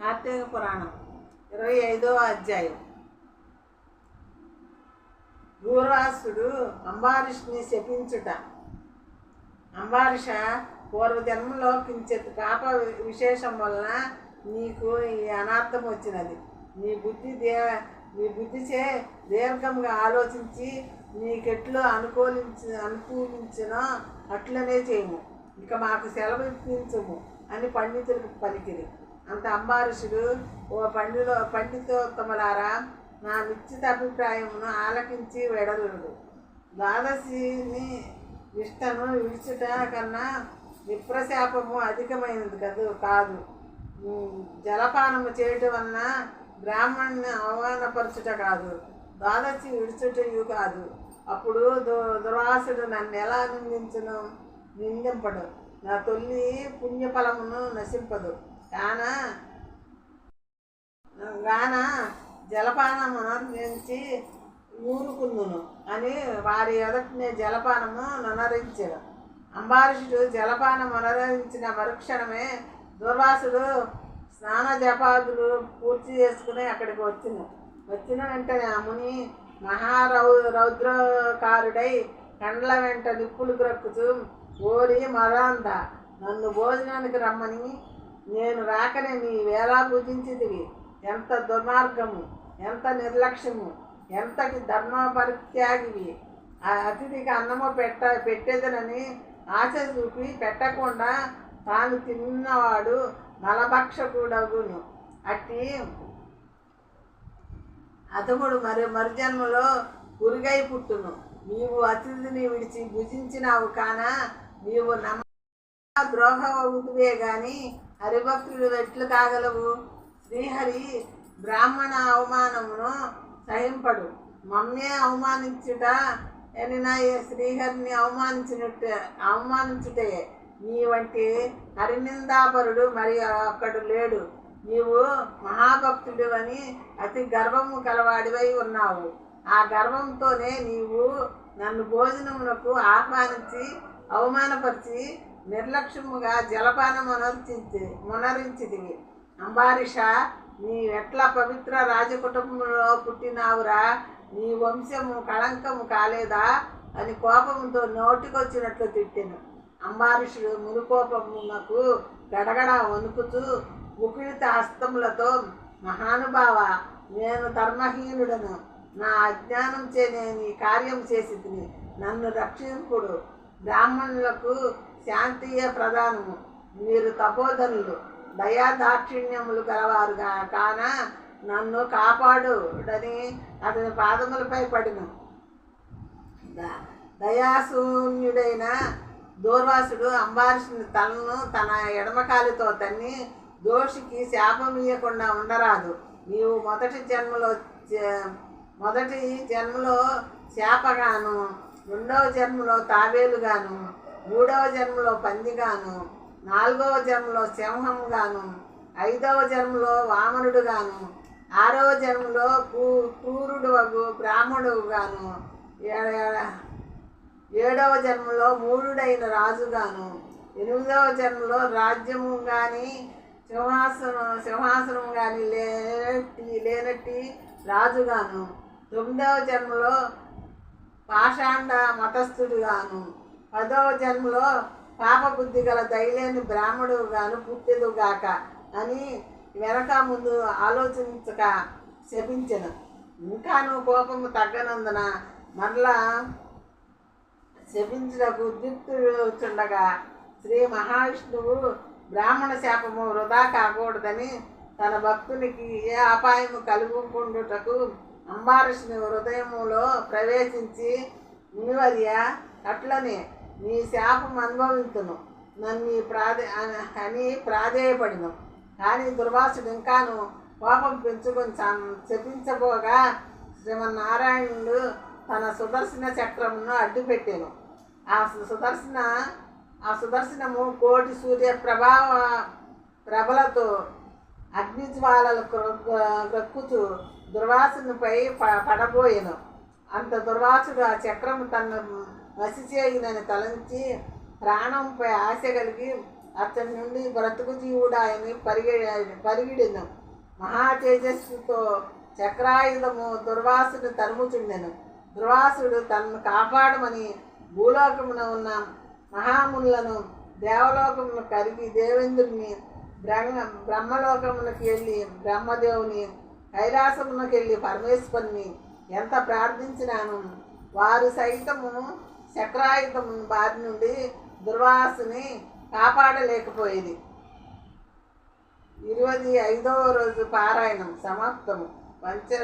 కార్తీక పురాణం ఇరవై ఐదో అధ్యాయం. దూర్వాసుడు అంబారీష్ని శపించుట. అంబారీష పూర్వజన్మలో కించెత్ పాప విశేషం వలన నీకు ఈ అనార్థం వచ్చినది. నీ బుద్ధి దే నీ బుద్ధిచే దీర్ఘంగా ఆలోచించి నీకెట్లు అనుకూలించి అనుకూలించినో అట్లనే చేయము. ఇక మాకు సెలవు ఇప్పించము అని పండితులకు పలికిరి. అంత అంబారుషుడు ఓ పండిలో పండితోత్తములారా నా నిశ్చిత అభిప్రాయమును ఆలకించి వెడలుడు. ద్వాదశిని నిష్టను విడిచుట కన్నా విప్రశాపము అధికమైనది కదూ కాదు. జలపానము చేయటం వలన బ్రాహ్మణ్ణి అవమానపరచుట కాదు. ద్వాదశి విడుచుటయు కాదు. అప్పుడు దు దుర్వాసుడు నన్ను ఎలా నిందించను? నిందింపడు. నా తొలి పుణ్యఫలమును నశింపదు. కాన గాన జలపానము నుంచి ఊరుకుందును అని వారి ఎదుటినే జలపానము ననరించాడు అంబారీషుడు జలపానం అనరించిన మరుక్షణమే దుర్వాసుడు స్నాన జపాదులు పూర్తి చేసుకుని అక్కడికి వచ్చిన. వచ్చిన వెంటనే ఆ ముని మహారౌ రౌద్రకారుడై కండ్ల వెంట నిప్పులు గ్రక్కుతూ ఓరి మరాంద నన్ను భోజనానికి రమ్మని నేను రాకనే నీ వేలా పూజించితివి ఎంత దుర్మార్గము ఎంత నిర్లక్ష్యము ఎంతటి ధర్మ పరిత్యాగివి. ఆ అతిథికి అన్నము పెట్ట పెట్టేదనని ఆశ చూపి పెట్టకుండా తాను తిన్నవాడు మలభక్షకుడగును. అట్టి అతముడు మరి మరుజన్మలో గురిగై పుట్టును. నీవు అతిథిని విడిచి భుజించినావు కాన నీవు నమ్మ ద్రోహవుతువే కానీ హరిభక్తుడు ఎట్లు కాగలవు శ్రీహరి బ్రాహ్మణ అవమానమును సహింపడు. మమ్మే అవమానించుట ఎనినా ఏ శ్రీహరిని అవమానించినట్టు అవమానించుటే నీ వంటి హరినిందాపరుడు మరి అక్కడు లేడు. నీవు మహాభక్తుడు అని అతి గర్వము కలవాడివై ఉన్నావు. ఆ గర్వంతోనే నీవు నన్ను భోజనమునకు ఆహ్వానించి అవమానపరిచి నిర్లక్ష్యముగా జలపానం అనర్చించి మునరించితివి. అంబారిష నీ ఎట్ల పవిత్ర రాజకుటుంబంలో పుట్టినావురా? నీ వంశము కళంకము కాలేదా? అని కోపంతో నోటికొచ్చినట్లు తిట్టాను. అంబారీషుడు మునుకోపమునకు గడగడ వణుకుతూ ముకుళిత హస్తములతో మహానుభావ నేను ధర్మహీనుడను. నా అజ్ఞానం చే నేను ఈ కార్యం చేసి నన్ను రక్షింపుడు. బ్రాహ్మణులకు శాంతియే ప్రధానము. మీరు తపోధనులు దయా దాక్షిణ్యములు గలవారుగా కాన నన్ను కాపాడుడని అతని పాదములపై పడిన. దయాశూన్యుడైన దూర్వాసుడు అంబారీషుని తలను తన ఎడమకాలితో తన్ని దోషికి శాపం ఇవ్వకుండా ఉండరాదు. నీవు మొదటి జన్మలో చే- మొదటి జన్మలో శాపగాను రెండవ జన్మలో తాబేలుగాను మూడవ జన్మలో పందిగాను నాలుగవ జన్మలో సింహంగాను ఐదవ జన్మలో వామనుడుగాను ఆరవ జన్మలో కూ క్రూరుడు వగు బ్రాహ్మణుడుగాను ఏడవ జన్మలో మూడుడైన రాజుగాను ఎనిమిదవ జన్మలో రాజ్యము కానీ సింహాసనం సింహాసనం కానీ లేనట్టి లేనట్టి రాజుగాను తొమ్మిదవ జన్మలో పాషాండ మతస్థుడుగాను పదవ జన్మలో పాపబుద్ధి గల దయలేని బ్రాహ్మడుగాను పుట్టెదుగాక అని వెనక ముందు ఆలోచించక శపించను. ఇంకాను కోపము తగ్గనందున మరలా శపించుటకు ఉద్యుక్తుండగా శ్రీ మహావిష్ణువు బ్రాహ్మణ శాపము వృధా కాకూడదని తన భక్తునికి ఏ అపాయము కలుగుకుండుటకు అంబారిష్ణు హృదయములో ప్రవేశించి మునివర్య అట్లనే నీ శాపం అనుభవించును నన్ను ప్రాధే అని ప్రాధేయపడిను. కానీ దుర్వాసుడు ఇంకాను కోపం పెంచుకొని సం- శపించబోగా శ్రీమన్నారాయణుడు తన సుదర్శన చక్రమును అడ్డుపెట్టాను. ఆ సుదర్శన ఆ సుదర్శనము కోటి సూర్య ప్రభావ ప్రభలతో అగ్నిజ్వాలలు క్రక్కుతూ దుర్వాసునిపై ప పడబోయాను. అంత దుర్వాసుడు ఆ చక్రము తన వసి తలంచి ప్రాణంపై ఆశ కలిగి అతని నుండి బ్రతుకు జీవుడాయని పరిగె పరిగిడిను మహా తేజస్సుతో చక్రాయుధము దుర్వాసుడు తరుముచుండెను. దుర్వాసుడు తనను కాపాడమని భూలోకమున ఉన్న మహాములను దేవలోకమును కరిగి దేవేంద్రుని బ్రహ్మ బ్రహ్మలోకమునకి వెళ్ళి బ్రహ్మదేవుని కైలాసమునకెళ్ళి పరమేశ్వరుని ఎంత ప్రార్థించినాను? వారు సైతము చక్రాయుధము బారి నుండి దుర్వాసుని కాపాడలేకపోయేది. ఇరవై ఐదవ రోజు పారాయణం సమాప్తము. పంచ